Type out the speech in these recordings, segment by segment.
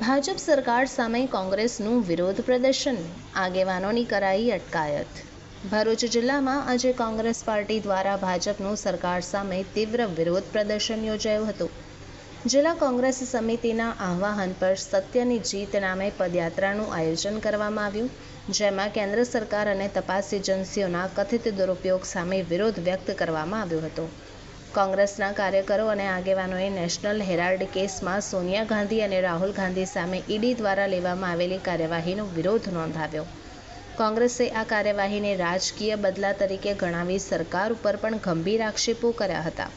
ભાજપ સરકાર સામે કોંગ્રેસનું વિરોધ પ્રદર્શન. આગેવાનોની કરાઈ અટકાયત. ભરૂચ જિલ્લામાં આજે કોંગ્રેસ પાર્ટી દ્વારા ભાજપનું સરકાર સામે તીવ્ર વિરોધ પ્રદર્શન યોજાયું હતું. જિલ્લા કોંગ્રેસ સમિતિના આહ્વાન પર સત્યની જીત નામે પદયાત્રાનું આયોજન કરવામાં આવ્યું, જેમાં કેન્દ્ર સરકાર અને તપાસ એજન્સીઓના કથિત દુરુપયોગ સામે વિરોધ વ્યક્ત કરવામાં આવ્યો હતો. કોંગ્રેસના કાર્યકરો અને આગેવાનોએ નેશનલ હેરાલ્ડ કેસમાં સોનિયા ગાંધી અને રાહુલ ગાંધી સામે ઈડી દ્વારા લેવામાં આવેલી કાર્યવાહીનો વિરોધ નોંધાવ્યો. કોંગ્રેસે આ કાર્યવાહીને રાજકીય બદલા તરીકે ગણાવી સરકાર ઉપર પણ ગંભીર આક્ષેપો કર્યા હતા.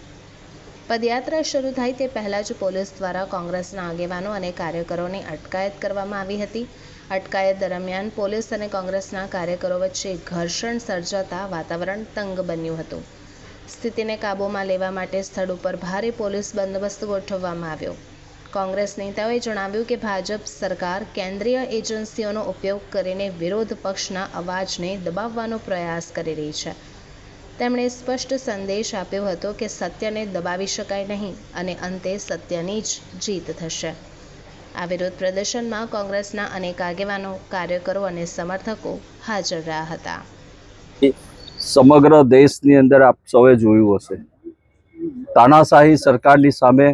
પદયાત્રા શરૂ થાય તે પહેલાં જ પોલીસ દ્વારા કોંગ્રેસના આગેવાનો અને કાર્યકરોની અટકાયત કરવામાં આવી હતી. અટકાયત દરમિયાન પોલીસ અને કોંગ્રેસના કાર્યકરો વચ્ચે ઘર્ષણ સર્જાતા વાતાવરણ તંગ બન્યું હતું. સ્થિતિને કાબૂમાં લેવા માટે સ્થળ ઉપર ભારે પોલીસ બંદોબસ્ત ગોઠવવામાં આવ્યો. કોંગ્રેસ નેતાઓએ જણાવ્યું કે ભાજપ સરકાર કેન્દ્રીય એજન્સીઓનો ઉપયોગ કરીને વિરોધ પક્ષના અવાજને દબાવવાનો પ્રયાસ કરી રહી છે. તેમણે સ્પષ્ટ સંદેશ આપ્યો હતો કે સત્યને દબાવી શકાય નહીં અને અંતે સત્યની જ જીત થશે. આ વિરોધ પ્રદર્શનમાં કોંગ્રેસના અનેક આગેવાનો, કાર્યકરો અને સમર્થકો હાજર રહ્યા હતા. સમગ્ર દેશની અંદર આપ સૌએ જોયું હશે. તાનાશાહી સરકારની સામે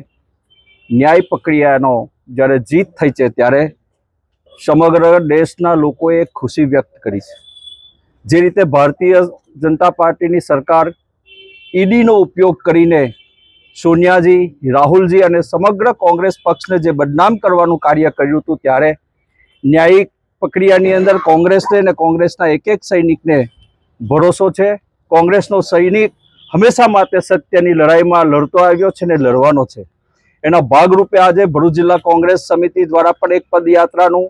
ન્યાય પ્રક્રિયાનો જ્યારે જીત થઈ છે ત્યારે સમગ્ર દેશના લોકોએ ખુશી વ્યક્ત કરી છે. જે રીતે ભારતીય જનતા પાર્ટીની સરકાર ઈડીનો ઉપયોગ કરીને સોનિયાજી, રાહુલજી અને સમગ્ર કોંગ્રેસ પક્ષને જે બદનામ કરવાનું કાર્ય કર્યું હતું ત્યારે ન્યાયિક પ્રક્રિયાની અંદર કોંગ્રેસને અને કોંગ્રેસના એક એક સૈનિકને ભરોસો છે. કોંગ્રેસનો સૈનિક હંમેશા માટે સત્યની લડાઈમાં લડતો આવ્યો છે ને લડવાનો છે. એના ભાગરૂપે આજે ભરૂચ જિલ્લા કોંગ્રેસ સમિતિ દ્વારા પણ એક પદયાત્રાનું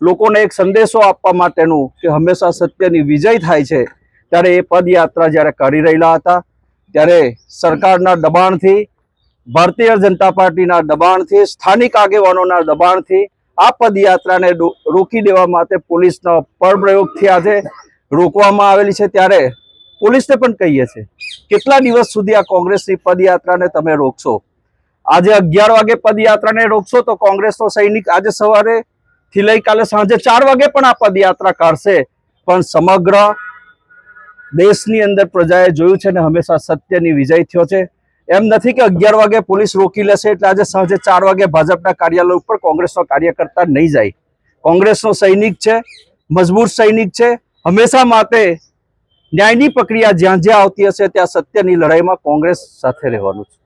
લોકોને એક સંદેશો આપવા માટેનું કે હંમેશા સત્યની વિજય થાય છે ત્યારે એ પદયાત્રા જ્યારે કરી રહેલા હતા ત્યારે સરકારના દબાણથી, ભારતીય જનતા પાર્ટીના દબાણથી, સ્થાનિક આગેવાનોના દબાણથી આ પદયાત્રાને રોકી દેવા માટે પોલીસનો પરપ્રયોગથી આજે રોકવામાં આવેલી છે ત્યારે પોલીસને પણ કહીએ છે કેટલા દિવસ સુધી આ કોંગ્રેસની પદયાત્રાને તમે રોકશો? આજે અગિયાર વાગે પદયાત્રાને રોકશો તો કોંગ્રેસનો સૈનિક આજે સવારે થી લઈ કાલે સાંજે ચાર વાગે પણ આ પદયાત્રા કાઢશે. પણ સમગ્ર દેશની અંદર પ્રજાએ જોયું છે ને હંમેશા સત્યની વિજય થયો છે. એમ નથી કે અગિયાર વાગે પોલીસ રોકી લેશે એટલે આજે સાંજે ચાર વાગે ભાજપના કાર્યાલય ઉપર કોંગ્રેસનો કાર્યકર્તા નહીં જાય. કોંગ્રેસનો સૈનિક છે, મજબૂત સૈનિક છે હંમેશા માટે ન્યાયની પ્રક્રિયા જ્યાં જ્યાં આવતી હશે ત્યાં સત્યની લડાઈમાં કોંગ્રેસ સાથે રહેવાનું છે.